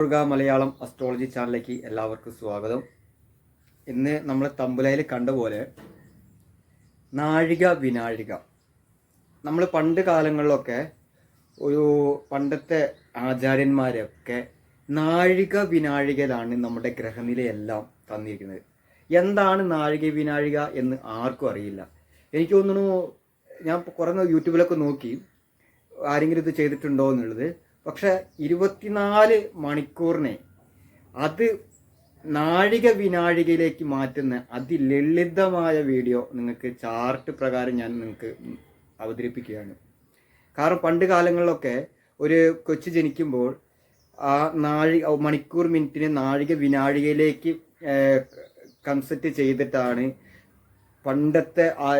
Durga Malayalam astrology ചാനലിലേക്ക് എല്ലാവർക്കും സ്വാഗതം. ഇന്ന് നമ്മൾ തമ്പുലയിൽ കണ്ട പോലെ നാഴിക വിനാഴിക. നമ്മൾ പണ്ട് കാലങ്ങളിലൊക്കെ ഒരു പണ്ടത്തെ ആചാര്യന്മാരൊക്കെ നാഴിക വിനാഴികയിലാണ് നമ്മുടെ ഗ്രഹനിലയെല്ലാം തന്നിരിക്കുന്നത്. എന്താണ് നാഴിക വിനാഴിക എന്ന് ആർക്കും അറിയില്ല. എനിക്ക് തോന്നുന്നു ഞാൻ കുറേ യൂട്യൂബിലൊക്കെ നോക്കി ആരെങ്കിലും ഇത് ചെയ്തിട്ടുണ്ടോ എന്നുള്ളത് പക്ഷെ ഇരുപത്തിനാല് മണിക്കൂറിനെ അത് നാഴിക വിനാഴികയിലേക്ക് മാറ്റുന്ന അതിലളിതമായ വീഡിയോ നിങ്ങൾക്ക് ചാർട്ട് പ്രകാരം ഞാൻ നിങ്ങൾക്ക് അവതരിപ്പിക്കുകയാണ്. കാരണം പണ്ട് കാലങ്ങളിലൊക്കെ ഒരു കൊച്ചു ജനിക്കുമ്പോൾ ആ നാഴി മണിക്കൂർ മിനിറ്റിന് നാഴിക വിനാഴികയിലേക്ക് കൺസെപ്റ്റ് ചെയ്തിട്ടാണ് പണ്ടത്തെ ആ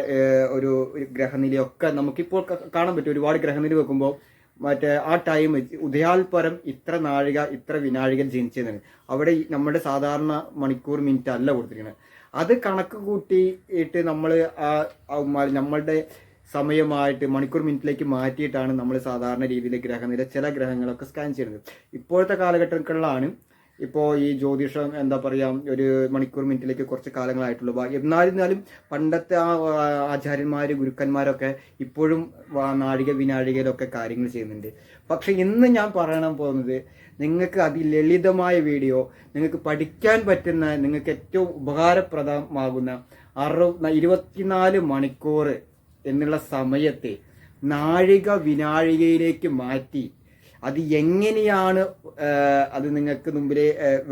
ഒരു ഗ്രഹനിലയൊക്കെ നമുക്കിപ്പോൾ കാണാൻ പറ്റും. ഒരുപാട് ഗ്രഹനില വെക്കുമ്പോൾ മറ്റേ ആ ടൈം ഉദയാൽപരം ഇത്ര നാഴിക ഇത്ര വിനാഴിക ജനിച്ചതാണ് അവിടെ നമ്മുടെ സാധാരണ മണിക്കൂർ മിനിറ്റ് അല്ല കൊടുത്തിരിക്കുന്നത് അത് കണക്ക് കൂട്ടിയിട്ട് നമ്മൾ ആ നമ്മളുടെ സമയമായിട്ട് മണിക്കൂർ മിനിറ്റിലേക്ക് മാറ്റിയിട്ടാണ് നമ്മൾ സാധാരണ രീതിയിൽ ഗ്രഹനില ചില ഗ്രഹങ്ങളൊക്കെ സ്കാൻ ചെയ്യുന്നത്. ഇപ്പോഴത്തെ കാലഘട്ടങ്ങളിലാണ് ഇപ്പോൾ ഈ ജ്യോതിഷം എന്താ പറയുക ഒരു മണിക്കൂർ മിനിറ്റിലേക്ക് കുറച്ച് കാലങ്ങളായിട്ടുള്ളൂ. എന്നാലിരുന്നാലും പണ്ടത്തെ ആ ആ, ആചാര്യന്മാർ ഗുരുക്കന്മാരൊക്കെ ഇപ്പോഴും നാഴിക വിനാഴികയിലൊക്കെ കാര്യങ്ങൾ ചെയ്യുന്നുണ്ട്. പക്ഷെ ഇന്ന് ഞാൻ പറയണം പോകുന്നത് നിങ്ങൾക്ക് അതിലളിതമായ വീഡിയോ നിങ്ങൾക്ക് പഠിക്കാൻ പറ്റുന്ന നിങ്ങൾക്ക് ഏറ്റവും ഉപകാരപ്രദമാകുന്ന അറു ഇരുപത്തിനാല് മണിക്കൂർ എന്നുള്ള സമയത്തെ നാഴിക വിനാഴികയിലേക്ക് മാറ്റി അത് എങ്ങനെയാണ് അത് നിങ്ങൾക്ക് മുമ്പിൽ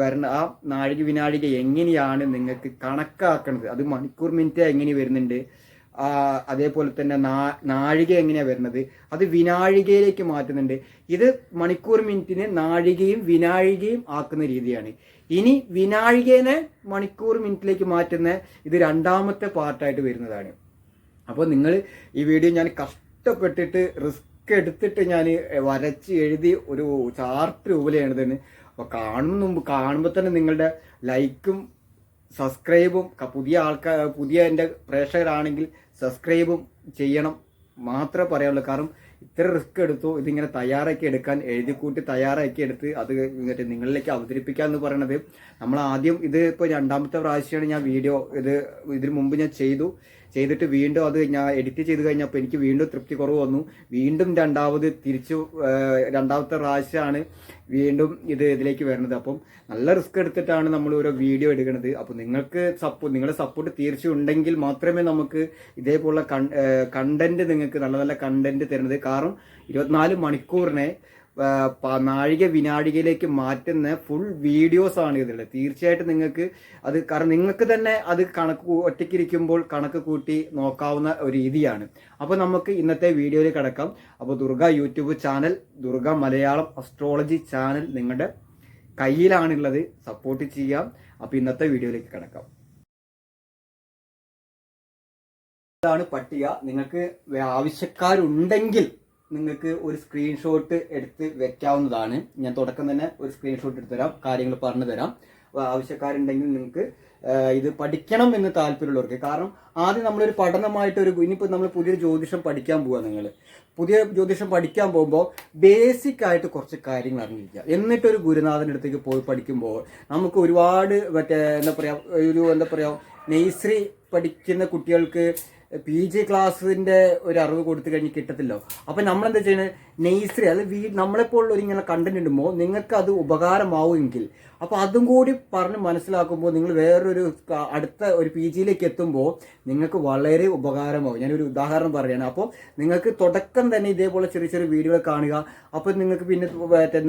വരണ ആ നാഴിക വിനാഴിക എങ്ങനെയാണ് നിങ്ങൾക്ക് കണക്കാക്കണത്? അത് മണിക്കൂർ മിനിറ്റ് എങ്ങനെ വരുന്നുണ്ട്? അതേപോലെ തന്നെ നാഴിക എങ്ങനെയാണ് വരുന്നത്? അത് വിനാഴികയിലേക്ക് മാറ്റുന്നുണ്ട്. ഇത് മണിക്കൂർ മിനിറ്റിന് നാഴികയും വിനാഴികയും ആക്കുന്ന രീതിയാണ്. ഇനി വിനാഴികേനെ മണിക്കൂർ മിനിറ്റിലേക്ക് മാറ്റുന്ന ഇത് രണ്ടാമത്തെ പാർട്ടായിട്ട് വരുന്നതാണ്. അപ്പോൾ നിങ്ങൾ ഈ വീഡിയോ ഞാൻ കഷ്ടപ്പെട്ടിട്ട് റിസ്ക് എടുത്തിട്ട് ഞാൻ വരച്ച് എഴുതി ഒരു ചാർട്ട് രൂപയിലാണ് ഇതിന് അപ്പോൾ കാണുന്ന മുമ്പ് കാണുമ്പോൾ തന്നെ നിങ്ങളുടെ ലൈക്കും സബ്സ്ക്രൈബും പുതിയ ആൾക്കാർ പുതിയ എന്റെ പ്രേക്ഷകരാണെങ്കിൽ സബ്സ്ക്രൈബും ചെയ്യണം മാത്രമേ പറയാനുള്ളൂ. കാരണം ഇത്ര റിസ്ക് എടുത്തു ഇതിങ്ങനെ തയ്യാറാക്കി എടുക്കാൻ എഴുതിക്കൂട്ടി തയ്യാറാക്കി എടുത്ത് അത് എന്നിട്ട് നിങ്ങളിലേക്ക് അവതരിപ്പിക്കുക എന്ന് പറയുന്നത് നമ്മൾ ആദ്യം ഇത് ഇപ്പോൾ രണ്ടാമത്തെ പ്രാവശ്യമാണ് ഞാൻ വീഡിയോ ഇത് ഇതിനു മുമ്പ് ഞാൻ ചെയ്തു. ചെയ്തിട്ട് വീണ്ടും അത് ഞാൻ എഡിറ്റ് ചെയ്ത് കഴിഞ്ഞപ്പോൾ എനിക്ക് വീണ്ടും തൃപ്തി കുറവ് വന്നു. വീണ്ടും രണ്ടാമത് തിരിച്ചു രണ്ടാമത്തെ പ്രാവശ്യമാണ് വീണ്ടും ഇത് ഇതിലേക്ക് വരുന്നത്. അപ്പം നല്ല റിസ്ക് എടുത്തിട്ടാണ് നമ്മൾ ഓരോ വീഡിയോ എടുക്കുന്നത്. അപ്പോൾ നിങ്ങൾക്ക് സപ്പോർട്ട് നിങ്ങളുടെ സപ്പോർട്ട് തീർച്ചയായും ഉണ്ടെങ്കിൽ മാത്രമേ നമുക്ക് ഇതേപോലുള്ള കണ്ടന്റ് നിങ്ങൾക്ക് നല്ല നല്ല കണ്ടന്റ് തരുന്നത്. കാരണം ഇരുപത്തിനാല് മണിക്കൂറിനെ നാഴിക വിനാഴികയിലേക്ക് മാറ്റുന്ന ഫുൾ വീഡിയോസ് ആണ് ഇതിലുള്ളത് തീർച്ചയായിട്ടും നിങ്ങൾക്ക് അത് കാരണം നിങ്ങൾക്ക് തന്നെ അത് കണക്ക് ഒറ്റയ്ക്കിരിക്കുമ്പോൾ കണക്ക് കൂട്ടി നോക്കാവുന്ന ഒരു രീതിയാണ്. അപ്പോൾ നമുക്ക് ഇന്നത്തെ വീഡിയോയിൽ കിടക്കാം. അപ്പോൾ Durga YouTube channel Durga Malayalam astrology channel നിങ്ങളുടെ കയ്യിലാണുള്ളത്. സപ്പോർട്ട് ചെയ്യാം. അപ്പോൾ ഇന്നത്തെ വീഡിയോയിലേക്ക് കിടക്കാം. ഇതാണ് പട്ടിക. നിങ്ങൾക്ക് ആവശ്യക്കാരുണ്ടെങ്കിൽ നിങ്ങൾക്ക് ഒരു സ്ക്രീൻഷോട്ട് എടുത്ത് വെക്കാവുന്നതാണ്. ഞാൻ തുടക്കം തന്നെ ഒരു സ്ക്രീൻഷോട്ട് എടുത്ത് തരാം കാര്യങ്ങൾ പറഞ്ഞു തരാം. ആവശ്യക്കാരുണ്ടെങ്കിൽ നിങ്ങൾക്ക് ഇത് പഠിക്കണം എന്ന് താല്പര്യമുള്ളവർക്ക്. കാരണം ആദ്യം നമ്മളൊരു പഠനമായിട്ട് ഒരു ഇനിയിപ്പോൾ നമ്മൾ പുതിയൊരു ജ്യോതിഷം പഠിക്കാൻ പോവുക നിങ്ങൾ പുതിയ ജ്യോതിഷം പഠിക്കാൻ പോകുമ്പോൾ ബേസിക് ആയിട്ട് കുറച്ച് കാര്യങ്ങൾ അറിഞ്ഞിരിക്കുക. എന്നിട്ടൊരു ഗുരുനാഥന്റെ അടുത്തേക്ക് പോയി പഠിക്കുമ്പോൾ നമുക്ക് ഒരുപാട് മറ്റേ എന്താ പറയുക ഒരു എന്താ പറയുക നെയ്സ്രി പഠിക്കുന്ന കുട്ടികൾക്ക് പി ജി ക്ലാസ്സിന്റെ ഒരു അറിവ് കൊടുത്തു കഴിഞ്ഞ് കിട്ടത്തില്ലോ. അപ്പൊ നമ്മൾ എന്താ ചെയ്യുന്നത് നെയ്സറി അത് വീ നമ്മളെപ്പോലുള്ള ഇങ്ങനെ കണ്ടന്റ് ഇടുമ്പോൾ നിങ്ങൾക്ക് അത് ഉപകാരമാവുമെങ്കിൽ. അപ്പോൾ അതും കൂടി പറഞ്ഞ് മനസ്സിലാക്കുമ്പോൾ നിങ്ങൾ വേറൊരു അടുത്ത ഒരു പി ജിയിലേക്ക് എത്തുമ്പോൾ നിങ്ങൾക്ക് വളരെ ഉപകാരമാവും. ഞാനൊരു ഉദാഹരണം പറയുകയാണ് അപ്പോൾ നിങ്ങൾക്ക് തുടക്കം തന്നെ ഇതേപോലെ ചെറിയ ചെറിയ വീഡിയോകൾ കാണുക. അപ്പോൾ നിങ്ങൾക്ക് പിന്നെ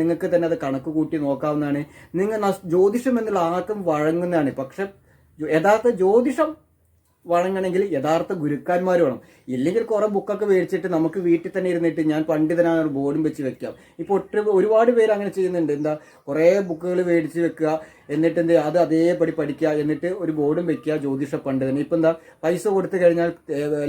നിങ്ങൾക്ക് തന്നെ അത് കണക്ക് കൂട്ടി നോക്കാവുന്നതാണ്. നിങ്ങൾ ജ്യോതിഷം എന്നുള്ള ആർക്കും വഴങ്ങുന്നതാണ്. പക്ഷെ യഥാർത്ഥ ജ്യോതിഷം വഴങ്ങണമെങ്കിൽ യഥാർത്ഥ ഗുരുക്കന്മാർ വേണം. ഇല്ലെങ്കിൽ കുറെ ബുക്കൊക്കെ മേടിച്ചിട്ട് നമുക്ക് വീട്ടിൽ തന്നെ ഇരുന്നിട്ട് ഞാൻ പണ്ഡിതനാണ് ഒരു ബോർഡും വെച്ച് വെക്കാം ഇപ്പോൾ ഒട്ട് ഒരുപാട് പേര് അങ്ങനെ ചെയ്യുന്നുണ്ട്. എന്താ കുറേ ബുക്കുകൾ മേടിച്ച് വെക്കുക എന്നിട്ട് എന്ത് അത് അതേപടി പഠിക്കുക എന്നിട്ട് ഒരു ബോർഡും വെക്കുക ജ്യോതിഷ പണ്ഡിതന്. ഇപ്പം എന്താ പൈസ കൊടുത്തു കഴിഞ്ഞാൽ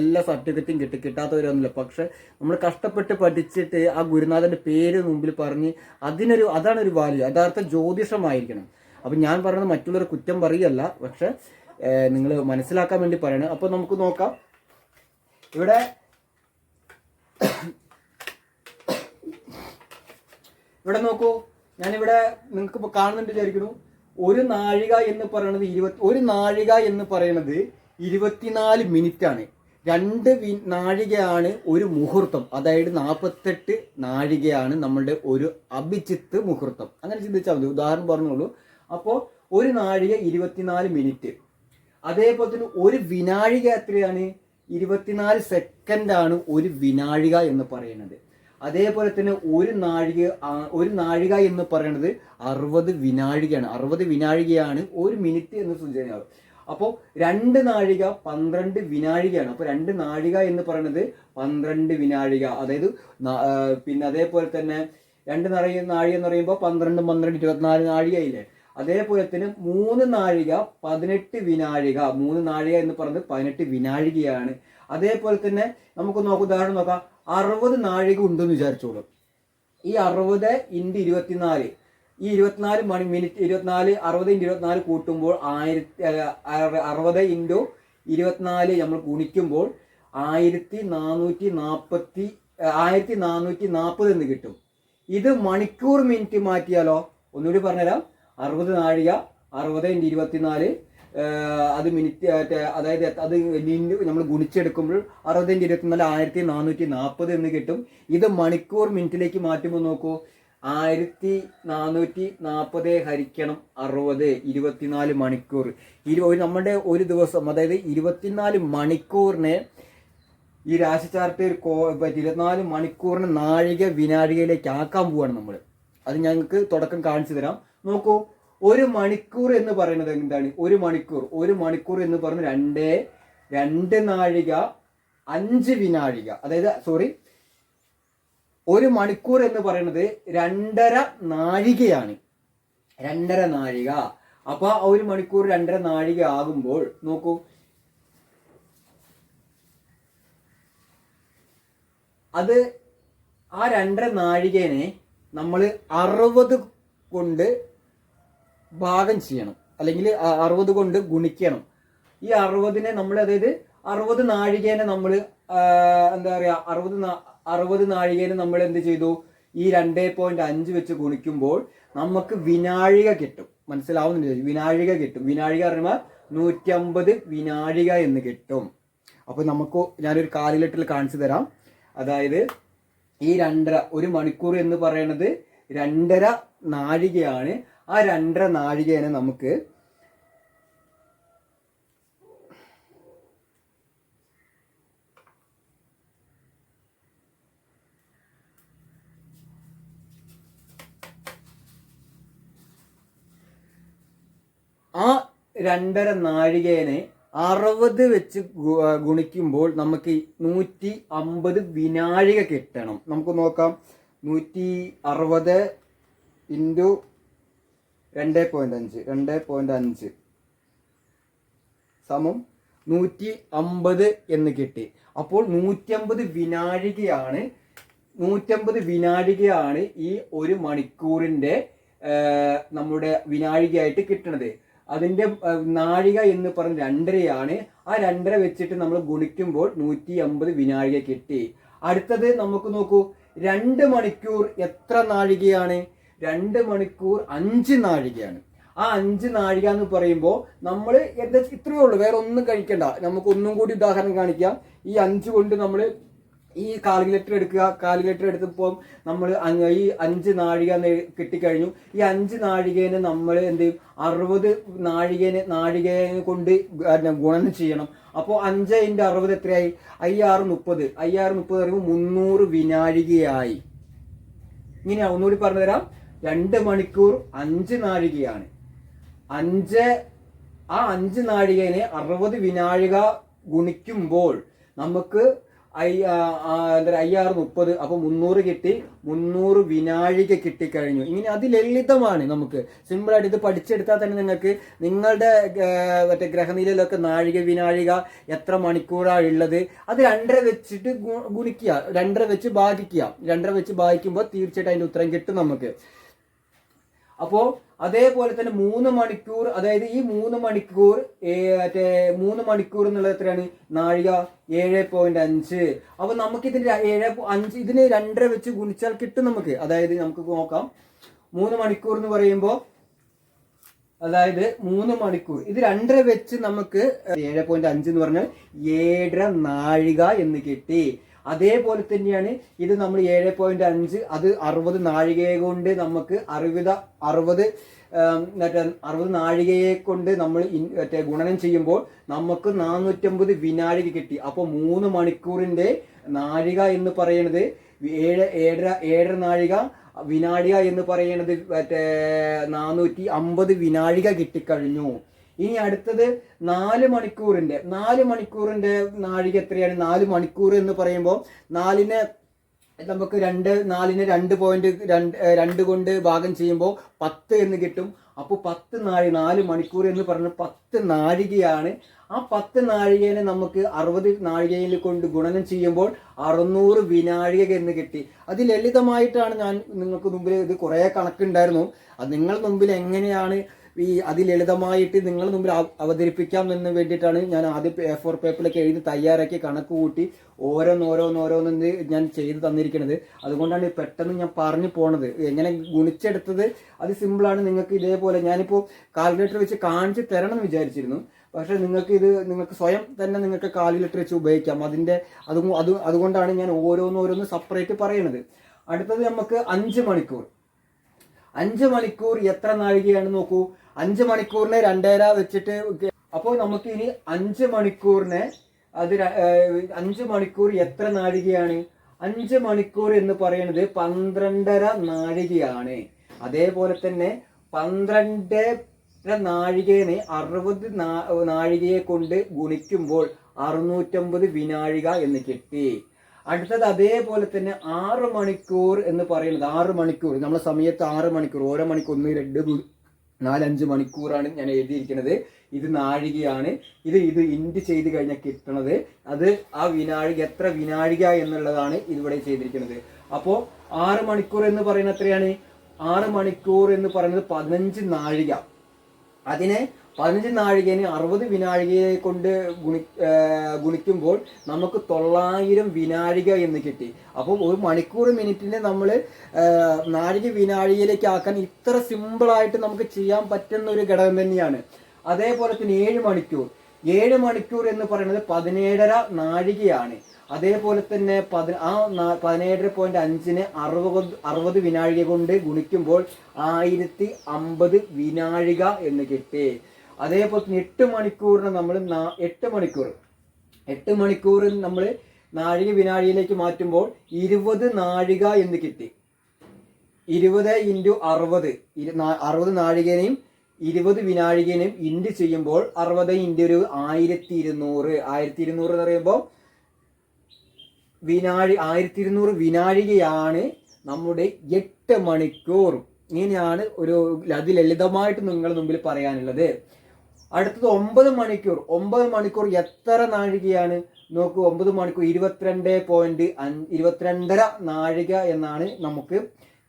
എല്ലാ സർട്ടിഫിക്കറ്റും കിട്ടി കിട്ടാത്തവരൊന്നുമില്ല. പക്ഷെ നമ്മൾ കഷ്ടപ്പെട്ട് പഠിച്ചിട്ട് ആ ഗുരുനാഥന്റെ പേര് മുമ്പിൽ പറഞ്ഞ് അതിനൊരു അതാണ് ഒരു വാല്യൂ യഥാർത്ഥ ജ്യോതിഷമായിരിക്കണം. അപ്പം ഞാൻ പറയുന്നത് മറ്റുള്ളവരെ കുറ്റം പറയല്ല. പക്ഷെ നിങ്ങൾ മനസ്സിലാക്കാൻ വേണ്ടി പറയണം. അപ്പോൾ നമുക്ക് നോക്കാം. ഇവിടെ ഇവിടെ നോക്കൂ. ഞാനിവിടെ നിങ്ങൾക്ക് കാണുന്നുണ്ട് വിചാരിക്കുന്നു. ഒരു നാഴിക എന്ന് പറയുന്നത് ഇരുപത്തി ഒരു നാഴിക എന്ന് പറയുന്നത് ഇരുപത്തിനാല് മിനിറ്റ് ആണ് രണ്ട് നാഴികയാണ് ഒരു മുഹൂർത്തം. അതായത് നാൽപ്പത്തെട്ട് നാഴികയാണ് നമ്മളുടെ ഒരു അഭിജിത്ത് മുഹൂർത്തം. അങ്ങനെ ചിന്തിച്ചാൽ മതി. ഉദാഹരണം പറഞ്ഞോളൂ. അപ്പോൾ ഒരു നാഴിക ഇരുപത്തിനാല് മിനിറ്റ്. അതേപോലെ തന്നെ ഒരു വിനാഴിക എത്രയാണ്? ഇരുപത്തിനാല് സെക്കൻഡാണ് ഒരു വിനാഴിക എന്ന് പറയുന്നത്. അതേപോലെ തന്നെ ഒരു നാഴിക ഒരു നാഴിക എന്ന് പറയുന്നത് അറുപത് വിനാഴികയാണ്. അറുപത് വിനാഴികയാണ് ഒരു മിനിറ്റ് എന്ന് സൂചനയാകും അപ്പോൾ രണ്ട് നാഴിക പന്ത്രണ്ട് വിനാഴികയാണ്. അപ്പോൾ രണ്ട് നാഴിക എന്ന് പറയുന്നത് പന്ത്രണ്ട് വിനാഴിക. അതായത് പിന്നെ അതേപോലെ തന്നെ രണ്ട് നാഴിക നാഴിക എന്ന് പറയുമ്പോൾ പന്ത്രണ്ട് പന്ത്രണ്ട് ഇരുപത്തിനാല് നാഴികയില്ലേ? അതേപോലെ തന്നെ മൂന്ന് നാഴിക പതിനെട്ട് വിനാഴിക. മൂന്ന് നാഴിക എന്ന് പറയുന്നത് പതിനെട്ട് വിനാഴികയാണ്. അതേപോലെ തന്നെ നമുക്ക് നോക്കാം ഉദാഹരണം നോക്കാം. അറുപത് നാഴിക ഉണ്ടെന്ന് വിചാരിച്ചോളൂ. ഈ അറുപത് ഇന്റു ഇരുപത്തിനാല്. ഈ ഇരുപത്തിനാല് മണി മിനിറ്റ് ഇരുപത്തിനാല് അറുപത് ഇന്റു ഇരുപത്തിനാല് കൂട്ടുമ്പോൾ ആയിരത്തി അറുപത് ഇന്റു ഇരുപത്തിനാല് നമ്മൾ ഗുണിക്കുമ്പോൾ ആയിരത്തി നാനൂറ്റി നാൽപ്പത്തി ആയിരത്തി നാനൂറ്റി നാൽപ്പത് എന്ന് കിട്ടും. ഇത് മണിക്കൂർ മിനിറ്റ് മാറ്റിയാലോ? ഒന്നുകൂടി പറഞ്ഞുതരാം. അറുപത് നാഴിക അറുപത് ഇന്റു ഇരുപത്തിനാല് അത് മിനിറ്റ് അതായത് അത് നമ്മൾ ഗുണിച്ചെടുക്കുമ്പോൾ അറുപത് ഇന്റു ഇരുപത്തിനാല് ആയിരത്തി നാനൂറ്റി നാൽപ്പത് എന്ന് കിട്ടും. ഇത് മണിക്കൂർ മിനിറ്റിലേക്ക് മാറ്റുമ്പോൾ നോക്കൂ. ആയിരത്തി നാനൂറ്റി നാൽപ്പത് ഹരിക്കണം അറുപത് ഇരുപത്തിനാല് മണിക്കൂർ. ഇരു നമ്മുടെ ഒരു ദിവസം അതായത് ഇരുപത്തിനാല് മണിക്കൂറിനെ ഈ രാശി ചാർട്ട് ഇരുപത്തിനാല് മണിക്കൂറിന് നാഴിക വിനാഴികയിലേക്ക് ആക്കാൻ പോവാണ് നമ്മൾ അത് ഞങ്ങൾക്ക് തുടക്കം കാണിച്ചു തരാം. നോക്കൂ ഒരു മണിക്കൂർ എന്ന് പറയുന്നത് എന്താണ്? ഒരു മണിക്കൂർ. ഒരു മണിക്കൂർ എന്ന് പറയുന്നത് രണ്ട് രണ്ട് നാഴിക അഞ്ച് വിനാഴിക. അതായത് സോറി ഒരു മണിക്കൂർ എന്ന് പറയുന്നത് രണ്ടര നാഴികയാണ്. രണ്ടര നാഴിക. അപ്പൊ ആ ഒരു മണിക്കൂർ രണ്ടര നാഴിക ആകുമ്പോൾ നോക്കൂ അത് ആ രണ്ടര നാഴികേനെ നമ്മൾ അറുപത് കൊണ്ട് ഭാഗം ചെയ്യണം. അല്ലെങ്കിൽ അറുപത് കൊണ്ട് ഗുണിക്കണം. ഈ അറുപതിനെ നമ്മൾ അതായത് അറുപത് നാഴികേനെ നമ്മൾ എന്താ പറയുക അറുപത് അറുപത് നാഴികേനെ നമ്മൾ എന്ത് ചെയ്തു? ഈ രണ്ടേ പോയിന്റ് അഞ്ച് വെച്ച് ഗുണിക്കുമ്പോൾ നമുക്ക് വിനാഴിക കിട്ടും. മനസ്സിലാവുന്നില്ല വിനാഴിക കിട്ടും. വിനാഴിക പറയുമ്പോൾ നൂറ്റമ്പത് വിനാഴിക എന്ന് കിട്ടും. അപ്പോൾ നമുക്ക് ഞാനൊരു കാലിലിട്ടിൽ കാണിച്ചു തരാം. അതായത് ഈ രണ്ടര ഒരു മണിക്കൂർ എന്ന് പറയുന്നത് രണ്ടര നാഴികയാണ്. ആ രണ്ടര നാഴികേനെ നമുക്ക് ആ രണ്ടര നാഴികേനെ അറുപത് വെച്ച് ഗുണിക്കുമ്പോൾ നമുക്ക് നൂറ്റി അമ്പത് വിനാഴിക കിട്ടണം. നമുക്ക് നോക്കാം. നൂറ്റി അറുപത് ഇന്റു രണ്ട് പോയിന്റ് അഞ്ച് രണ്ട് പോയിന്റ് അഞ്ച്. സമം നൂറ്റി അമ്പത് എന്ന് കിട്ടി. അപ്പോൾ നൂറ്റമ്പത് വിനാഴികയാണ് നൂറ്റമ്പത് വിനാഴികയാണ് ഈ ഒരു മണിക്കൂറിന്റെ നമ്മുടെ വിനാഴികയായിട്ട് കിട്ടണത്. അതിന്റെ ആ, നാഴിക എന്ന് പറഞ്ഞ രണ്ടരയാണ്. ആ രണ്ടര വെച്ചിട്ട് നമ്മൾ ഗുണിക്കുമ്പോൾ നൂറ്റി അമ്പത് വിനാഴിക കിട്ടി. അടുത്തത് നമുക്ക് നോക്കൂ. രണ്ട് മണിക്കൂർ എത്ര നാഴികയാണ്? രണ്ട് മണിക്കൂർ അഞ്ച് നാഴികയാണ്. ആ അഞ്ച് നാഴിക എന്ന് പറയുമ്പോൾ നമ്മൾ ഇത്രയേ ഉള്ളൂ. വേറെ ഒന്നും കഴിക്കണ്ട. നമുക്ക് ഒന്നും കൂടി ഉദാഹരണം കാണിക്കാം. ഈ അഞ്ച് കൊണ്ട് നമ്മൾ ഈ കാൽക്കുലേറ്റർ എടുക്കുക. കാൽക്കുലേറ്റർ എടുത്തപ്പോൾ നമ്മൾ ഈ അഞ്ച് നാഴിക കിട്ടിക്കഴിഞ്ഞു. ഈ അഞ്ച് നാഴികേനെ നമ്മൾ എന്ത് ചെയ്യും? അറുപത് നാഴികേനെ നാഴികേനെ കൊണ്ട് ഗുണം ഗുണനം ചെയ്യണം. അപ്പോൾ അഞ്ച് ഇന്റു അറുപത് എത്രയായി? അയ്യാറ് മുപ്പത്. അയ്യാറ് മുപ്പത് പറയുമ്പോൾ മുന്നൂറ് വിനാഴികയായി. ഇങ്ങനെയാ. ഒന്നുകൂടി പറഞ്ഞു തരാം രണ്ട് മണിക്കൂർ അഞ്ച് നാഴികയാണ്. അഞ്ച് ആ അഞ്ച് നാഴികനെ അറുപത് വിനാഴിക ഗുണിക്കുമ്പോൾ നമുക്ക് ഐ എന്താ അയ്യാറ് മുപ്പത് അപ്പൊ മുന്നൂറ് കിട്ടി മുന്നൂറ് വിനാഴിക കിട്ടിക്കഴിഞ്ഞു. ഇങ്ങനെ അത് ലളിതമാണ് നമുക്ക് സിമ്പിളായിട്ട് ഇത് പഠിച്ചെടുത്താൽ തന്നെ നിങ്ങൾക്ക് നിങ്ങളുടെ മറ്റേ ഗ്രഹനിലയിലൊക്കെ നാഴിക വിനാഴിക എത്ര മണിക്കൂറാണ് ഉള്ളത് അത് രണ്ടര വെച്ചിട്ട് ഗുണിക്കുക. രണ്ടര വെച്ച് ഭാഗിക്കുക. രണ്ടര വെച്ച് ഭാഗിക്കുമ്പോൾ തീർച്ചയായിട്ടും അതിന്റെ ഉത്തരം കിട്ടും നമുക്ക്. അപ്പോ അതേപോലെ തന്നെ മൂന്ന് മണിക്കൂർ അതായത് ഈ മൂന്ന് മണിക്കൂർ മറ്റേ മൂന്ന് മണിക്കൂർ എന്നുള്ളത് എത്രയാണ്? നാഴിക ഏഴ് പോയിന്റ് അഞ്ച്. അപ്പൊ നമുക്ക് ഇതിന് ഏഴ് അഞ്ച് ഇതിന് രണ്ടര വെച്ച് ഗുണിച്ചാൽ കിട്ടും നമുക്ക്. അതായത് നമുക്ക് നോക്കാം. മൂന്ന് മണിക്കൂർ എന്ന് പറയുമ്പോൾ അതായത് മൂന്ന് മണിക്കൂർ. ഇത് രണ്ടര വെച്ച് നമുക്ക് ഏഴ് പോയിന്റ് അഞ്ച് എന്ന് പറഞ്ഞാൽ ഏഴര നാഴിക എന്ന് കിട്ടി. അതേപോലെ തന്നെയാണ് ഇത് നമ്മൾ ഏഴ് പോയിന്റ് അഞ്ച് അത് അറുപത് നാഴികയെ കൊണ്ട് നമുക്ക് അറുപത് അറുപത് മറ്റേ അറുപത് നാഴികയെ കൊണ്ട് നമ്മൾ മറ്റേ ഗുണനം ചെയ്യുമ്പോൾ നമുക്ക് നാനൂറ്റമ്പത് വിനാഴിക കിട്ടി. അപ്പോൾ മൂന്ന് മണിക്കൂറിന്റെ നാഴിക എന്ന് പറയുന്നത് ഏഴ് ഏഴര ഏഴര നാഴിക വിനാഴിക എന്ന് പറയുന്നത് മറ്റേ നാനൂറ്റി അമ്പത് വിനാഴിക കിട്ടിക്കഴിഞ്ഞു. ഇനി അടുത്തത് നാല് മണിക്കൂറിന്റെ നാല് മണിക്കൂറിന്റെ നാഴിക എത്രയാണ്? നാല് മണിക്കൂർ എന്ന് പറയുമ്പോൾ നാലിന് നമുക്ക് രണ്ട് നാലിന് രണ്ട് പോയിന്റ് രണ്ട് രണ്ട് കൊണ്ട് ഭാഗം ചെയ്യുമ്പോൾ പത്ത് എന്ന് കിട്ടും. അപ്പോൾ പത്ത് നാഴി നാല് മണിക്കൂർ എന്ന് പറഞ്ഞ പത്ത് നാഴികയാണ്. ആ പത്ത് നാഴികേനെ നമുക്ക് അറുപത് നാഴികയിൽ കൊണ്ട് ഗുണനം ചെയ്യുമ്പോൾ അറുന്നൂറ് വിനാഴിക എന്ന് കിട്ടി. അത് ലളിതമായിട്ടാണ് ഞാൻ നിങ്ങൾക്ക് മുമ്പിൽ ഇത് കുറേ കണക്കുണ്ടായിരുന്നു. അത് നിങ്ങൾ മുമ്പിൽ എങ്ങനെയാണ് ഈ അതിലളിതമായിട്ട് നിങ്ങൾ മുമ്പിൽ അവ- അവതരിപ്പിക്കാം എന്ന് വേണ്ടിയിട്ടാണ് ഞാൻ ആദ്യം എ ഫോർ പേപ്പറിലൊക്കെ എഴുതി തയ്യാറാക്കി കണക്ക് കൂട്ടി ഓരോന്നോരോന്നോരോന്ന് ഞാൻ ചെയ്ത് തന്നിരിക്കുന്നത്. അതുകൊണ്ടാണ് പെട്ടെന്ന് ഞാൻ പറഞ്ഞു പോണത്. എങ്ങനെ ഗുണിച്ചെടുത്തത് അത് സിമ്പിളാണ് നിങ്ങൾക്ക് ഇതേപോലെ ഞാനിപ്പോൾ കാൽക്കുലേറ്റർ വെച്ച് കാണിച്ച് തരണം എന്ന് വിചാരിച്ചിരുന്നു. പക്ഷെ നിങ്ങൾക്ക് ഇത് നിങ്ങൾക്ക് സ്വയം തന്നെ നിങ്ങൾക്ക് കാൽക്കുലേറ്റർ വെച്ച് ഉപയോഗിക്കാം. അതിന്റെ അത് അത് അതുകൊണ്ടാണ് ഞാൻ ഓരോന്നോരോന്ന് സെപ്പറേറ്റ് പറയണത്. അടുത്തത് നമുക്ക് അഞ്ച് മണിക്കൂർ. അഞ്ച് മണിക്കൂർ എത്ര നാഴികയാണ് നോക്കൂ. അഞ്ച് മണിക്കൂറിനെ രണ്ടേര വെച്ചിട്ട് അപ്പോൾ നമുക്ക് ഇനി അഞ്ച് മണിക്കൂറിനെ അത് അഞ്ച് മണിക്കൂർ എത്ര നാഴികയാണ്? അഞ്ച് മണിക്കൂർ എന്ന് പറയുന്നത് പന്ത്രണ്ടര നാഴികയാണ്. അതേപോലെ തന്നെ പന്ത്രണ്ട് നാഴികേനെ അറുപത് നാഴികയെ കൊണ്ട് ഗുണിക്കുമ്പോൾ അറുന്നൂറ്റമ്പത് വിനാഴിക എന്ന് കിട്ടി. അടുത്തത് അതേപോലെ തന്നെ ആറ് മണിക്കൂർ എന്ന് പറയുന്നത് ആറ് മണിക്കൂർ. നമ്മളെ സമയത്ത് ആറ് മണിക്കൂർ ഓരോ മണിക്കൂർ ഒന്ന് രണ്ട് നാലഞ്ച് മണിക്കൂറാണ് ഞാൻ എഴുതിയിരിക്കുന്നത്. ഇത് നാഴികയാണ്. ഇത് ഇത് ഇൻഡ് ചെയ്ത് കഴിഞ്ഞാൽ കിട്ടണത്. അത് ആ വിനാഴിക എത്ര വിനാഴിക എന്നുള്ളതാണ് ഇവിടെ ചെയ്തിരിക്കുന്നത്. അപ്പോൾ ആറ് മണിക്കൂർ എന്ന് പറയുന്നത് എത്രയാണ്? ആറ് മണിക്കൂർ എന്ന് പറയുന്നത് പതിനഞ്ച് നാഴിക. അതിനെ പതിനഞ്ച് നാഴികേനെ അറുപത് വിനാഴികയെ കൊണ്ട് ഗുണി ഗുണിക്കുമ്പോൾ നമുക്ക് തൊള്ളായിരം വിനാഴിക എന്ന് കിട്ടി. അപ്പോൾ ഒരു മണിക്കൂർ മിനിറ്റിനെ നമ്മൾ നാഴിക വിനാഴികയിലേക്ക് ആക്കാൻ ഇത്ര സിമ്പിളായിട്ട് നമുക്ക് ചെയ്യാൻ പറ്റുന്ന ഒരു ഘടകം തന്നെയാണ്. അതേപോലെ തന്നെ ഏഴ് മണിക്കൂർ. ഏഴ് മണിക്കൂർ എന്ന് പറയുന്നത് പതിനേഴര നാഴികയാണ്. അതേപോലെ തന്നെ പതി ആ പതിനേഴര പോയിന്റ് അഞ്ചിന് അറുപത് അറുപത് വിനാഴിക കൊണ്ട് ഗുണിക്കുമ്പോൾ ആയിരത്തി അമ്പത് വിനാഴിക എന്ന് കിട്ടി. അതേപോലെ തന്നെ എട്ട് മണിക്കൂറിന് നമ്മൾ എട്ട് മണിക്കൂർ. എട്ട് മണിക്കൂറിൽ നമ്മൾ നാഴിക വിനാഴിയിലേക്ക് മാറ്റുമ്പോൾ ഇരുപത് നാഴിക എന്ന് കിട്ടി. ഇരുപത് ഇന്റു അറുപത്. അറുപത് നാഴികനെയും ഇരുപത് വിനാഴികനെയും ഇൻഡ് ചെയ്യുമ്പോൾ അറുപത് ഇന്റു ഒരു ആയിരത്തി ഇരുന്നൂറ് ആയിരത്തി ഇരുന്നൂറ് എന്ന് പറയുമ്പോൾ വിനാഴി ആയിരത്തി ഇരുന്നൂറ് വിനാഴികയാണ് നമ്മുടെ എട്ട് മണിക്കൂർ. ഇങ്ങനെയാണ് ഒരു അത് ലളിതമായിട്ട് നിങ്ങളുടെ മുമ്പിൽ പറയാനുള്ളത്. അടുത്തത് ഒമ്പത് മണിക്കൂർ. ഒമ്പത് മണിക്കൂർ എത്ര നാഴികയാണ്? നോക്കൂ ഒമ്പത് മണിക്കൂർ ഇരുപത്തിരണ്ട് പോയിന്റ് ഇരുപത്തിരണ്ടര നാഴിക എന്നാണ് നമുക്ക്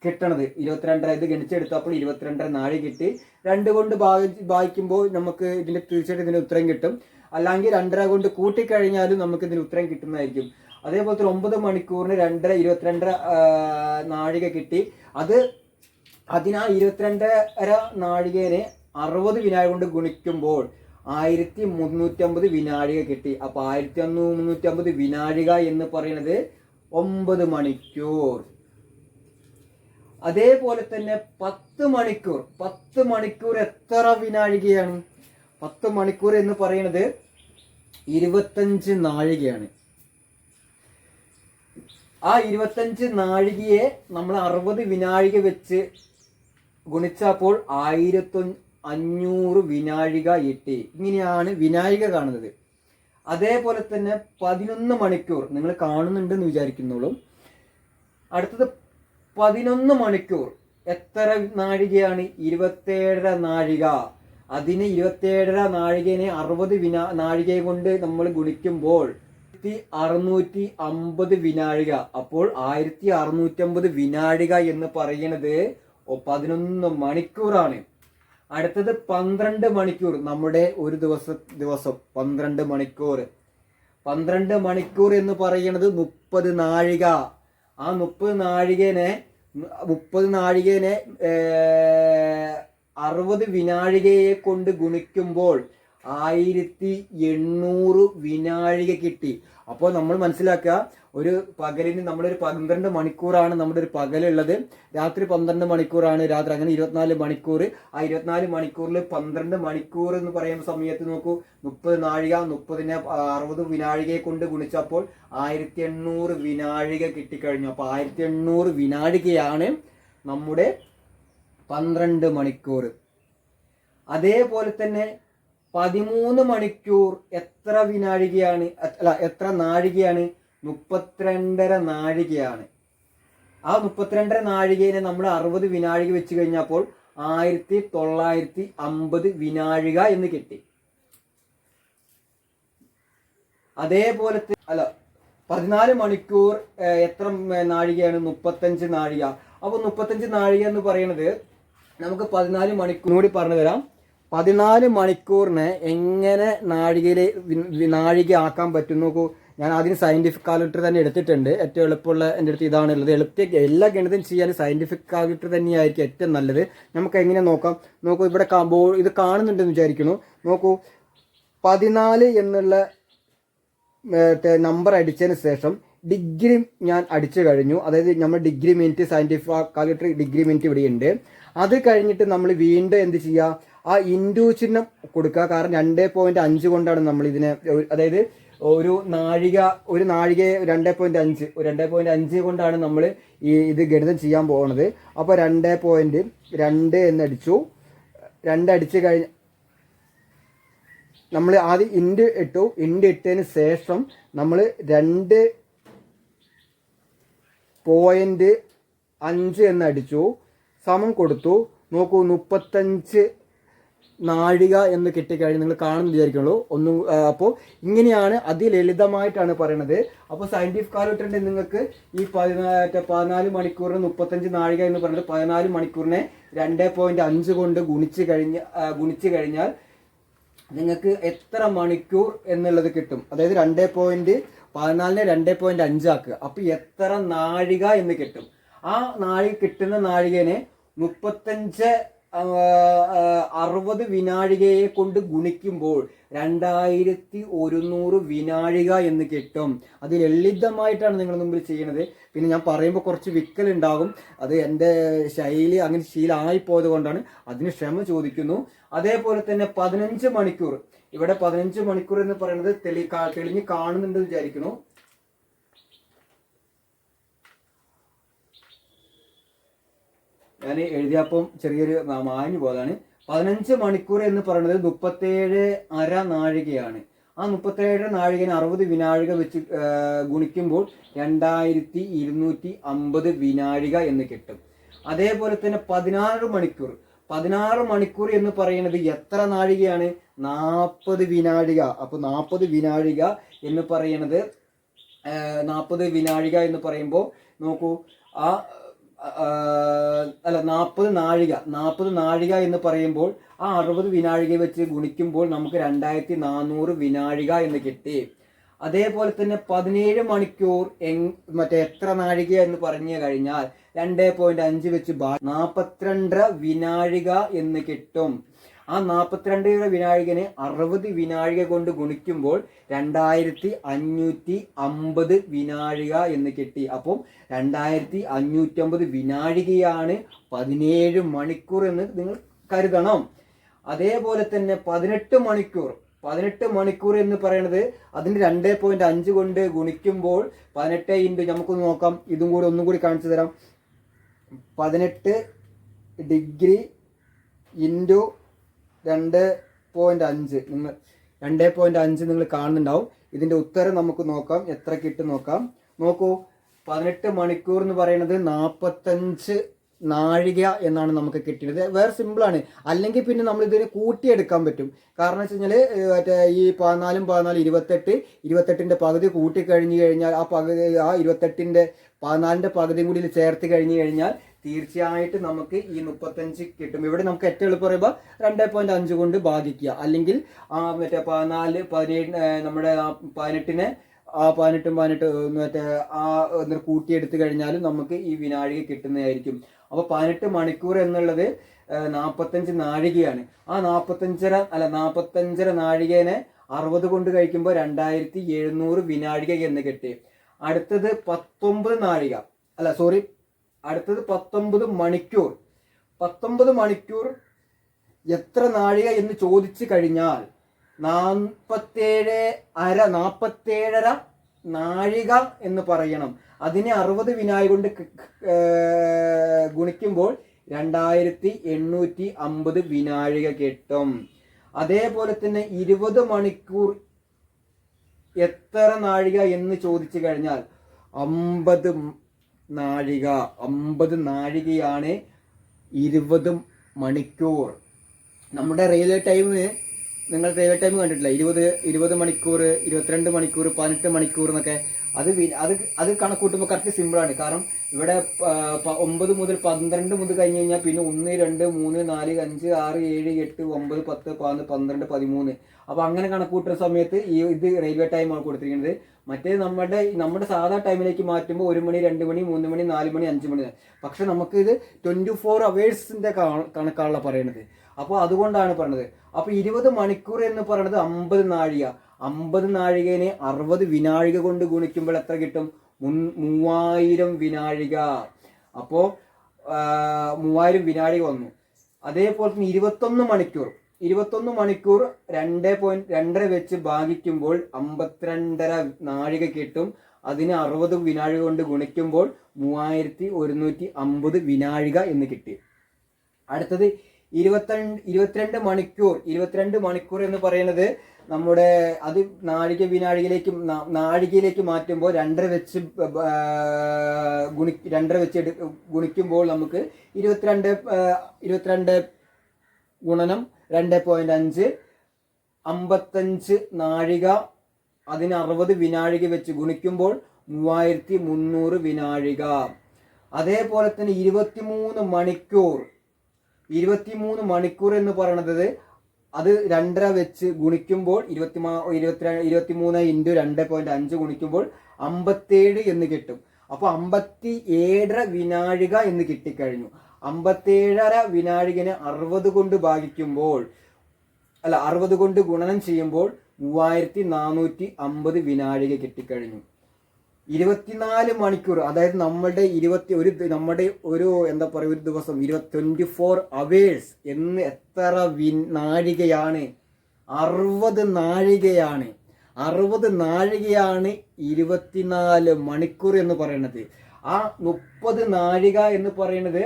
കിട്ടണത്. ഇരുപത്തിരണ്ടര ഇത് ഗണിച്ചെടുത്തപ്പോൾ ഇരുപത്തിരണ്ടര നാഴിക കിട്ടി. രണ്ട് കൊണ്ട് ഭാഗി ഭാഗിക്കുമ്പോൾ നമുക്ക് ഇതിന്റെ തീർച്ചയായിട്ടും ഇതിന് ഉത്തരം കിട്ടും. അല്ലെങ്കിൽ രണ്ടര കൊണ്ട് കൂട്ടിക്കഴിഞ്ഞാലും നമുക്ക് ഇതിന് ഉത്തരം കിട്ടുന്നതായിരിക്കും. അതേപോലെ തന്നെ ഒമ്പത് മണിക്കൂറിന് രണ്ടര ഇരുപത്തിരണ്ടര നാഴിക കിട്ടി. അത് അതിനാ ഇരുപത്തിരണ്ടര നാഴികേനെ അറുപത് വിനാഴി കൊണ്ട് ഗുണിക്കുമ്പോൾ ആയിരത്തി മുന്നൂറ്റമ്പത് വിനാഴിക കിട്ടി. അപ്പൊ ആയിരത്തി മുന്നൂറ്റമ്പത് വിനാഴിക എന്ന് പറയുന്നത് ഒമ്പത് മണിക്കൂർ. അതേപോലെ തന്നെ പത്ത് മണിക്കൂർ. പത്ത് മണിക്കൂർ എത്ര വിനാഴികയാണ്? പത്ത് മണിക്കൂർ എന്ന് പറയുന്നത് ഇരുപത്തഞ്ച് നാഴികയാണ്. ആ ഇരുപത്തഞ്ച് നാഴികയെ നമ്മൾ അറുപത് വിനാഴിക വെച്ച് ഗുണിച്ചപ്പോൾ ആയിരത്തി അഞ്ഞൂറ് വിനാഴിക എട്ട് ഇങ്ങനെയാണ് വിനാഴിക കാണുന്നത്. അതേപോലെ തന്നെ പതിനൊന്ന് മണിക്കൂർ. നിങ്ങൾ കാണുന്നുണ്ടെന്ന് വിചാരിക്കുന്നുള്ളൂ. അടുത്തത് പതിനൊന്ന് മണിക്കൂർ. എത്ര നാഴികയാണ്? ഇരുപത്തേഴര നാഴിക. അതിന് ഇരുപത്തേഴര നാഴികനെ അറുപത് വിനാ നാഴികയെ കൊണ്ട് നമ്മൾ ഗുണിക്കുമ്പോൾ ആയിരത്തി അറുന്നൂറ്റി അമ്പത് വിനാഴിക. അപ്പോൾ ആയിരത്തി അറുന്നൂറ്റി അമ്പത് വിനാഴിക എന്ന് പറയുന്നത് പതിനൊന്ന് മണിക്കൂറാണ്. അടുത്തത് പന്ത്രണ്ട് മണിക്കൂർ നമ്മുടെ ഒരു ദിവസ ദിവസം പന്ത്രണ്ട് മണിക്കൂർ. പന്ത്രണ്ട് മണിക്കൂർ എന്ന് പറയുന്നത് മുപ്പത് നാഴിക. ആ മുപ്പത് നാഴികനെ മുപ്പത് നാഴികനെ അറുപത് വിനാഴികയെ കൊണ്ട് ഗുണിക്കുമ്പോൾ ആയിരത്തി എണ്ണൂറ് വിനാഴിക കിട്ടി. അപ്പോൾ നമ്മൾ മനസ്സിലാക്കുക ഒരു പകലിന് നമ്മളൊരു പന്ത്രണ്ട് മണിക്കൂറാണ് നമ്മുടെ ഒരു പകലുള്ളത്. രാത്രി പന്ത്രണ്ട് മണിക്കൂറാണ് രാത്രി അങ്ങനെ ഇരുപത്തിനാല് മണിക്കൂർ ആ ഇരുപത്തിനാല് മണിക്കൂറിൽ പന്ത്രണ്ട് മണിക്കൂർ എന്ന് പറയുന്ന സമയത്ത് നോക്കൂ മുപ്പത് നാഴിക മുപ്പതിനെ അറുപത് വിനാഴികയെ കൊണ്ട് ഗുണിച്ചപ്പോൾ ആയിരത്തി എണ്ണൂറ് വിനാഴിക കിട്ടിക്കഴിഞ്ഞു. അപ്പോൾ ആയിരത്തി എണ്ണൂറ് വിനാഴികയാണ് നമ്മുടെ പന്ത്രണ്ട് മണിക്കൂർ അതേപോലെ തന്നെ പതിമൂന്ന് മണിക്കൂർ എത്ര വിനാഴികയാണ് അല്ല എത്ര നാഴികയാണ്? മുപ്പത്തിരണ്ടര നാഴികയാണ്. ആ മുപ്പത്തിരണ്ടര നാഴികയെ നമ്മൾ അറുപത് വിനാഴിക വെച്ച് കഴിഞ്ഞപ്പോൾ ആയിരത്തി തൊള്ളായിരത്തി അമ്പത് വിനാഴിക എന്ന് കിട്ടി. അതേപോലെ അല്ല പതിനാല് മണിക്കൂർ എത്ര നാഴികയാണ്? മുപ്പത്തഞ്ച് നാഴിക. അപ്പൊ മുപ്പത്തഞ്ച് നാഴിക എന്ന് പറയുന്നത് നമുക്ക് പതിനാല് മണിക്കൂർ കൂടി പറഞ്ഞു തരാം. പതിനാല് മണിക്കൂറിനെ എങ്ങനെ വി- നാഴിക ആക്കാൻ പറ്റും നോക്കൂ ഞാൻ ആദ്യം സയന്റിഫിക് കാൽക്കുലേറ്റർ തന്നെ എടുത്തിട്ടുണ്ട്. ഏറ്റവും എളുപ്പമുള്ള എന്റെ അടുത്ത് ഇതാണ് ഉള്ളത്. എളുപ്പ എല്ലാ ഗണിതം ചെയ്യാൻ സയന്റിഫിക് കാൽക്കുലേറ്റർ തന്നെയായിരിക്കും ഏറ്റവും നല്ലത്. നമുക്ക് എങ്ങനെ നോക്കാം? നോക്കൂ ഇവിടെ ഇത് കാണുന്നുണ്ടെന്ന് വിചാരിക്കുന്നു. നോക്കൂ പതിനാല് എന്നുള്ള നമ്പർ അടിച്ചതിന് ശേഷം ഡിഗ്രി ഞാൻ അടിച്ചു കഴിഞ്ഞു. അതായത് നമ്മൾ degree minute scientific calculator degree minute ഇവിടെ ഉണ്ട് അത് കഴിഞ്ഞിട്ട് നമ്മൾ വീണ്ടും എന്ത് ചെയ്യുക? ആ ഇൻഡു ചിഹ്നം കൊടുക്കുക. കാരണം രണ്ടേ പോയിന്റ് അഞ്ച് കൊണ്ടാണ് നമ്മൾ ഇതിനെ അതായത് ഒരു നാഴിക ഒരു നാഴികയെ രണ്ടേ പോയിന്റ് അഞ്ച്. രണ്ടേ പോയിന്റ് അഞ്ച് കൊണ്ടാണ് നമ്മൾ ഈ ഇത് ഗണിതം ചെയ്യാൻ പോകുന്നത് അപ്പോൾ രണ്ടേ പോയിന്റ് രണ്ട് എന്നടിച്ചു. രണ്ടടിച്ച് കഴിഞ്ഞ് നമ്മൾ ആദ്യം ഇൻഡ് ഇട്ടു. ഇൻഡ് ഇട്ടതിന് ശേഷം നമ്മൾ രണ്ട് പോയിന്റ് അഞ്ച് എന്നടിച്ചു. സമം കൊടുത്തു. നോക്കൂ മുപ്പത്തഞ്ച് നാഴിക എന്ന് കിട്ടിക്കഴിഞ്ഞ് നിങ്ങൾ കാണുന്ന വിചാരിക്കുള്ളൂ ഒന്നും അപ്പോൾ ഇങ്ങനെയാണ് അതിലളിതമായിട്ടാണ് പറയണത്. അപ്പോൾ സയന്റിഫിക് കാലഘട്ടത്തിൽ നിങ്ങൾക്ക് ഈ പതിനാറ്റ പതിനാല് മണിക്കൂറിന് മുപ്പത്തഞ്ച് നാഴിക എന്ന് പറയുന്നത് പതിനാല് മണിക്കൂറിനെ രണ്ട് പോയിന്റ് അഞ്ച് കൊണ്ട് ഗുണിച്ച് കഴിഞ്ഞ് ഗുണിച്ച് കഴിഞ്ഞാൽ നിങ്ങൾക്ക് എത്ര മണിക്കൂർ എന്നുള്ളത് കിട്ടും. അതായത് രണ്ട് പോയിന്റ് പതിനാലിനെ രണ്ട് പോയിന്റ് അഞ്ചാക്കുക അപ്പോൾ എത്ര നാഴിക എന്ന് കിട്ടും. ആ നാഴിക കിട്ടുന്ന നാഴികനെ മുപ്പത്തഞ്ച് അറുപത് വിനാഴികയെ കൊണ്ട് ഗുണിക്കുമ്പോൾ രണ്ടായിരത്തി ഒരുന്നൂറ് വിനാഴിക എന്ന് കിട്ടും. അത് ലളിതമായിട്ടാണ് നിങ്ങൾ മുമ്പിൽ ചെയ്യുന്നത്. പിന്നെ ഞാൻ പറയുമ്പോൾ കുറച്ച് വിക്കൽ ഉണ്ടാകും അത് എന്റെ ശൈലി അങ്ങനെ ശീലമായി പോയത് കൊണ്ടാണ് അതിന് ക്ഷമ ചോദിക്കുന്നു. അതേപോലെ തന്നെ പതിനഞ്ച് മണിക്കൂർ. ഇവിടെ പതിനഞ്ച് മണിക്കൂർ എന്ന് പറയുന്നത് തെളി തെളിഞ്ഞ് കാണുന്നുണ്ട് വിചാരിക്കുന്നു. ഞാൻ എഴുതിയപ്പം ചെറിയൊരു മാഞ്ഞു പോയതാണ്. പതിനഞ്ച് മണിക്കൂർ എന്ന് പറയുന്നത് മുപ്പത്തേഴ് അര നാഴികയാണ്. ആ മുപ്പത്തേഴ് നാഴികന് അറുപത് വിനാഴിക വെച്ച് ഗുണിക്കുമ്പോൾ രണ്ടായിരത്തി ഇരുന്നൂറ്റി അമ്പത് വിനാഴിക എന്ന് കിട്ടും. അതേപോലെ തന്നെ പതിനാറ് മണിക്കൂർ. പതിനാറ് മണിക്കൂർ എന്ന് പറയുന്നത് എത്ര നാഴികയാണ്? നാൽപ്പത് വിനാഴിക. അപ്പൊ നാൽപ്പത് വിനാഴിക എന്ന് പറയുന്നത് നാൽപ്പത് വിനാഴിക എന്ന് പറയുമ്പോൾ നോക്കൂ ആ, അല്ല നാൽപ്പത് നാഴിക. നാൽപ്പത് നാഴിക എന്ന് പറയുമ്പോൾ ആ അറുപത് വിനാഴിക വെച്ച് ഗുണിക്കുമ്പോൾ നമുക്ക് രണ്ടായിരത്തി നാനൂറ് വിനാഴിക എന്ന് കിട്ടി. അതേപോലെ തന്നെ പതിനേഴ് മണിക്കൂർ എങ് മറ്റേ എത്ര നാഴിക എന്ന് പറഞ്ഞു കഴിഞ്ഞാൽ രണ്ടേ പോയിന്റ് അഞ്ച് വെച്ച് നാൽപ്പത്തിരണ്ടര വിനാഴിക എന്ന് കിട്ടും. ആ നാൽപ്പത്തിരണ്ട് വിനാഴികനെ അറുപത് വിനാഴിക കൊണ്ട് ഗുണിക്കുമ്പോൾ രണ്ടായിരത്തി അഞ്ഞൂറ്റി അമ്പത് വിനാഴിക എന്ന് കിട്ടി. അപ്പം രണ്ടായിരത്തി അഞ്ഞൂറ്റി അമ്പത് വിനാഴികയാണ് പതിനേഴ് മണിക്കൂർ എന്ന് നിങ്ങൾ കരുതണം. അതേപോലെ തന്നെ പതിനെട്ട് മണിക്കൂർ പതിനെട്ട് മണിക്കൂർ എന്ന് പറയുന്നത് അതിന് രണ്ടേ പോയിന്റ് അഞ്ച് കൊണ്ട് ഗുണിക്കുമ്പോൾ പതിനെട്ട് ഇന്റു നമുക്കൊന്ന് നോക്കാം. ഇതും കൂടി ഒന്നും കൂടി കാണിച്ചു തരാം. പതിനെട്ട് ഡിഗ്രി ഇന്റു രണ്ട് പോയിന്റ് അഞ്ച്. നിങ്ങൾ രണ്ട് പോയിന്റ് അഞ്ച് നിങ്ങൾ കാണുന്നുണ്ടാവും. ഇതിന്റെ ഉത്തരം നമുക്ക് നോക്കാം. എത്ര കിട്ടും നോക്കാം? നോക്കൂ പതിനെട്ട് മണിക്കൂർ എന്ന് പറയുന്നത് നാൽപ്പത്തഞ്ച് നാഴിക എന്നാണ് നമുക്ക് കിട്ടിയത്. വേറെ സിമ്പിളാണ് അല്ലെങ്കിൽ പിന്നെ നമ്മൾ ഇതിനെ കൂട്ടിയെടുക്കാൻ പറ്റും. കാരണം വെച്ച് കഴിഞ്ഞാൽ മറ്റേ ഈ പതിനാലും പതിനാല് ഇരുപത്തെട്ട് ഇരുപത്തെട്ടിന്റെ പകുതി കൂട്ടി കഴിഞ്ഞു കഴിഞ്ഞാൽ ആ പകുതി ആ ഇരുപത്തെട്ടിന്റെ പതിനാലിന്റെ പകുതിയും കൂടി ചേർത്ത് കഴിഞ്ഞു കഴിഞ്ഞാൽ തീർച്ചയായിട്ടും നമുക്ക് ഈ മുപ്പത്തഞ്ച് കിട്ടും. ഇവിടെ നമുക്ക് ഏറ്റവും എളുപ്പം പറയുമ്പോൾ രണ്ടേ പോയിന്റ് അഞ്ച് കൊണ്ട് ഭാഗിക്കുക അല്ലെങ്കിൽ ആ മറ്റേ പതിനാല് പതിനേഴ് നമ്മുടെ ആ പതിനെട്ടിനെ ആ പതിനെട്ടും പതിനെട്ട് മറ്റേ ആ കൂട്ടിയെടുത്ത് കഴിഞ്ഞാലും നമുക്ക് ഈ വിനാഴിക കിട്ടുന്നതായിരിക്കും. അപ്പോൾ പതിനെട്ട് മണിക്കൂർ എന്നുള്ളത് നാൽപ്പത്തഞ്ച് നാഴികയാണ്. ആ നാൽപ്പത്തഞ്ചര അല്ല നാൽപ്പത്തഞ്ചര നാഴികേനെ അറുപത് കൊണ്ട് കഴിക്കുമ്പോൾ രണ്ടായിരത്തി എഴുന്നൂറ് വിനാഴിക എന്ന് കിട്ടി. അടുത്തത് പത്തൊമ്പത് നാഴിക. അല്ല സോറി അടുത്തത് പത്തൊമ്പത് മണിക്കൂർ. പത്തൊമ്പത് മണിക്കൂർ എത്ര നാഴിക എന്ന് ചോദിച്ചു കഴിഞ്ഞാൽ നാൽപ്പത്തേഴ് അര നാൽപ്പത്തേഴര നാഴിക എന്ന് പറയണം. അതിനെ അറുപത് വിനായി കൊണ്ട് ഗുണിക്കുമ്പോൾ രണ്ടായിരത്തി എണ്ണൂറ്റി അമ്പത് വിനാഴിക കിട്ടും. അതേപോലെ തന്നെ ഇരുപത് മണിക്കൂർ എത്ര നാഴിക എന്ന് ചോദിച്ചു കഴിഞ്ഞാൽ അമ്പത് നാഴിക അമ്പത് നാഴികയാണ് ഇരുപത് മണിക്കൂർ. നമ്മുടെ റെയിൽവേ ടൈമിന് നിങ്ങൾ റെയിൽവേ ടൈം കണ്ടിട്ടില്ല? ഇരുപത് ഇരുപത് മണിക്കൂർ ഇരുപത്തിരണ്ട് മണിക്കൂർ പതിനെട്ട് മണിക്കൂർ എന്നൊക്കെ അത് അത് അത് കണക്കൂട്ടുമ്പോൾ കറക്റ്റ് സിമ്പിളാണ് കാരണം ഇവിടെ ഒമ്പത് മുതൽ പന്ത്രണ്ട് മുതൽ കഴിഞ്ഞ് കഴിഞ്ഞാൽ പിന്നെ ഒന്ന് രണ്ട് മൂന്ന് നാല് അഞ്ച് ആറ് ഏഴ് എട്ട് ഒമ്പത് പത്ത് പതിനൊന്ന് പന്ത്രണ്ട് പതിമൂന്ന്. അപ്പോൾ അങ്ങനെ കണക്കൂട്ടുന്ന സമയത്ത് ഈ ഇത് റെയിൽവേ ടൈമാണ് കൊടുത്തിരിക്കുന്നത്. മറ്റേ നമ്മുടെ നമ്മുടെ സാധാ ടൈമിലേക്ക് മാറ്റുമ്പോൾ ഒരു മണി രണ്ട് മണി മൂന്ന് മണി നാല് മണി അഞ്ച് മണി. പക്ഷെ നമുക്ക് ഇത് ട്വന്റി ഫോർ അവേഴ്സിന്റെ കണക്കാണല്ലോ പറയണത്. അപ്പോൾ അതുകൊണ്ടാണ് പറഞ്ഞത്. അപ്പോൾ ഇരുപത് മണിക്കൂർ എന്ന് പറയുന്നത് അമ്പത് നാഴിക. അമ്പത് നാഴികേനെ അറുപത് വിനാഴിക കൊണ്ട് ഗുണിക്കുമ്പോൾ എത്ര കിട്ടും? മൂവായിരം വിനാഴിക. അപ്പോൾ മൂവായിരം വിനാഴിക വന്നു. അതേപോലെ തന്നെ ഇരുപത്തൊന്ന് മണിക്കൂർ. ഇരുപത്തൊന്ന് മണിക്കൂർ രണ്ട് പോയിന്റ് രണ്ടര വെച്ച് ഭാഗിക്കുമ്പോൾ അമ്പത്തിരണ്ടര നാഴിക കിട്ടും. അതിന് അറുപത് വിനാഴിക കൊണ്ട് ഗുണിക്കുമ്പോൾ മൂവായിരത്തി ഒരുന്നൂറ്റി അമ്പത് വിനാഴിക എന്ന് കിട്ടി. അടുത്തത് ഇരുപത്തിരണ്ട് ഇരുപത്തിരണ്ട് മണിക്കൂർ. ഇരുപത്തിരണ്ട് മണിക്കൂർ എന്ന് പറയുന്നത് നമ്മുടെ അത് നാഴിക വിനാഴികയിലേക്ക് നാഴികയിലേക്ക് മാറ്റുമ്പോൾ രണ്ടര വെച്ച് ഗുണി രണ്ടര വെച്ച് ഗുണിക്കുമ്പോൾ നമുക്ക് ഇരുപത്തിരണ്ട് ഇരുപത്തിരണ്ട് ഗുണനം രണ്ട് പോയിന്റ് അഞ്ച് അമ്പത്തഞ്ച് നാഴിക അതിന് അറുപത് വിനാഴിക വെച്ച് ഗുണിക്കുമ്പോൾ മൂവായിരത്തി മുന്നൂറ് വിനാഴിക. അതേപോലെ തന്നെ ഇരുപത്തിമൂന്ന് മണിക്കൂർ ഇരുപത്തിമൂന്ന് മണിക്കൂർ എന്ന് പറയുന്നത് അത് രണ്ടര വെച്ച് ഗുണിക്കുമ്പോൾ ഇരുപത്തി ഇരുപത്തി ഇരുപത്തി മൂന്ന് ഇന്റു രണ്ട് പോയിന്റ് അഞ്ച് ഗുണിക്കുമ്പോൾ അമ്പത്തേഴ് എന്ന് കിട്ടും. അപ്പോൾ അമ്പത്തി ഏഴര വിനാഴിക എന്ന് കിട്ടിക്കഴിഞ്ഞു. അമ്പത്തേഴര വിനാഴികനെ അറുപത് കൊണ്ട് ഭാഗിക്കുമ്പോൾ അല്ല അറുപത് കൊണ്ട് ഗുണനം ചെയ്യുമ്പോൾ മൂവായിരത്തി നാനൂറ്റി അമ്പത് വിനാഴിക കിട്ടിക്കഴിഞ്ഞു. ഇരുപത്തിനാല് മണിക്കൂർ അതായത് നമ്മുടെ ഇരുപത്തി ഒരു നമ്മുടെ ഒരു എന്താ പറയുക ഒരു ദിവസം ഇരുപത്തി ട്വന്റി ഫോർ അവേഴ്സ് എന്ന് എത്ര വി നാഴികയാണ്? അറുപത് നാഴികയാണ്. അറുപത് നാഴികയാണ് ഇരുപത്തിനാല് മണിക്കൂർ എന്ന് പറയുന്നത്. ആ മുപ്പത് നാഴിക എന്ന് പറയുന്നത്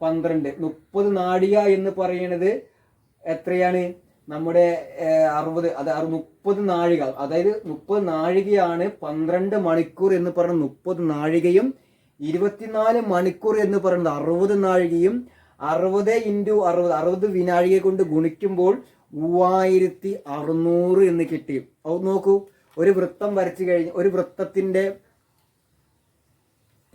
പന്ത്രണ്ട്. മുപ്പത് നാഴിക എന്ന് പറയുന്നത് എത്രയാണ്? നമ്മുടെ അറുപത് അത് മുപ്പത് നാഴിക അതായത് മുപ്പത് നാഴികയാണ് പന്ത്രണ്ട് മണിക്കൂർ എന്ന് പറയുന്നത് മുപ്പത് നാഴികയും ഇരുപത്തിനാല് മണിക്കൂർ എന്ന് പറയുന്നത് അറുപത് നാഴികയും അറുപത് ഇന്റു അറുപത് അറുപത് വിനാഴിക കൊണ്ട് ഗുണിക്കുമ്പോൾ മൂവായിരത്തി അറുന്നൂറ് എന്ന് കിട്ടി. അത് നോക്കൂ ഒരു വൃത്തം വരച്ചു കഴിഞ്ഞ് ഒരു വൃത്തത്തിന്റെ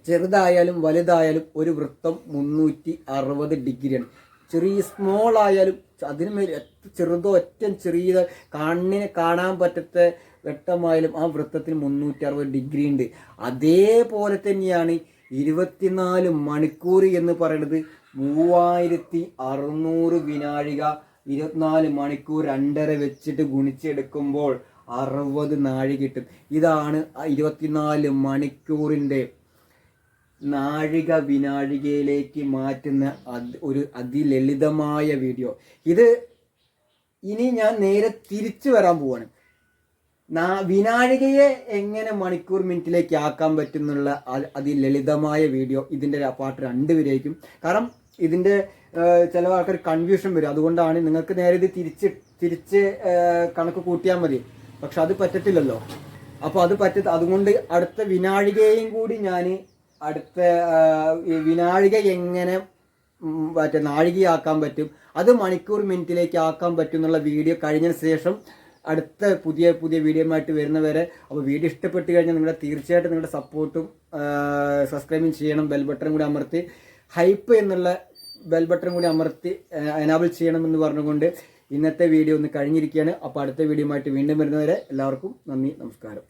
ചെറുതായാലും വലുതായാലും ഒരു വൃത്തം മുന്നൂറ്റി അറുപത് ഡിഗ്രിയാണ്. ചെറിയ സ്മോൾ ആയാലും അതിന് മേൽ ചെറുതോ ഏറ്റവും ചെറിയ കണ്ണിനെ കാണാൻ പറ്റത്ത വെട്ടമായാലും ആ വൃത്തത്തിന് മുന്നൂറ്റി അറുപത് ഡിഗ്രി ഉണ്ട്. അതേപോലെ തന്നെയാണ് ഇരുപത്തിനാല് മണിക്കൂർ എന്ന് പറയുന്നത് മൂവായിരത്തി അറുന്നൂറ് വിനാഴിക ഇരുപത്തിനാല് മണിക്കൂർ രണ്ടര വെച്ചിട്ട് ഗുണിച്ചെടുക്കുമ്പോൾ അറുപത് നാഴി കിട്ടും. ഇതാണ് ഇരുപത്തിനാല് മണിക്കൂറിന്റെ നാഴിക വിനാഴികയിലേക്ക് മാറ്റുന്ന ഒരു അതിലളിതമായ വീഡിയോ. ഇത് ഇനി ഞാൻ നേരെ തിരിച്ചു വരാൻ പോവാണ്. വിനാഴികയെ എങ്ങനെ മണിക്കൂർ മിനിറ്റിലേക്ക് ആക്കാൻ പറ്റുന്നുള്ള അതിലളിതമായ വീഡിയോ ഇതിന്റെ ര- പാട്ട് വരെയായിരിക്കും കാരണം ഇതിന്റെ ഏഹ്, ചില ആൾക്കാർ കൺഫ്യൂഷൻ വരും. അതുകൊണ്ടാണ് നിങ്ങൾക്ക് നേരെ ഇത് തിരിച്ച് തിരിച്ച് കണക്ക് കൂട്ടിയാൽ മതി. പക്ഷെ അത് പറ്റത്തില്ലല്ലോ. അപ്പോൾ അത് പറ്റ അതുകൊണ്ട് അടുത്ത വിനാഴികയും കൂടി ഞാൻ അടുത്ത വിനാഴിക എങ്ങനെ മറ്റേ നാഴികയാക്കാൻ പറ്റും അത് മണിക്കൂർ മിനിറ്റിലേക്ക് ആക്കാൻ പറ്റും എന്നുള്ള വീഡിയോ കഴിഞ്ഞ ശേഷം അടുത്ത പുതിയ പുതിയ വീഡിയോയുമായിട്ട് വരുന്നവരെ അപ്പോൾ വീഡിയോ ഇഷ്ടപ്പെട്ട് കഴിഞ്ഞാൽ നിങ്ങളുടെ തീർച്ചയായിട്ടും നിങ്ങളുടെ സപ്പോർട്ടും സബ്സ്ക്രൈബും ചെയ്യണം ബെൽ ബട്ടൺ കൂടി അമർത്തി ഹൈപ്പ് എന്നുള്ള ബെൽ ബട്ടൺ കൂടി അമർത്തി എനാബിൾ ചെയ്യണമെന്ന് പറഞ്ഞുകൊണ്ട് ഇന്നത്തെ വീഡിയോ ഒന്ന് കഴിഞ്ഞിരിക്കുകയാണ്. അപ്പോൾ അടുത്ത വീഡിയോ വീണ്ടും വരുന്നവരെ എല്ലാവർക്കും നന്ദി നമസ്കാരം.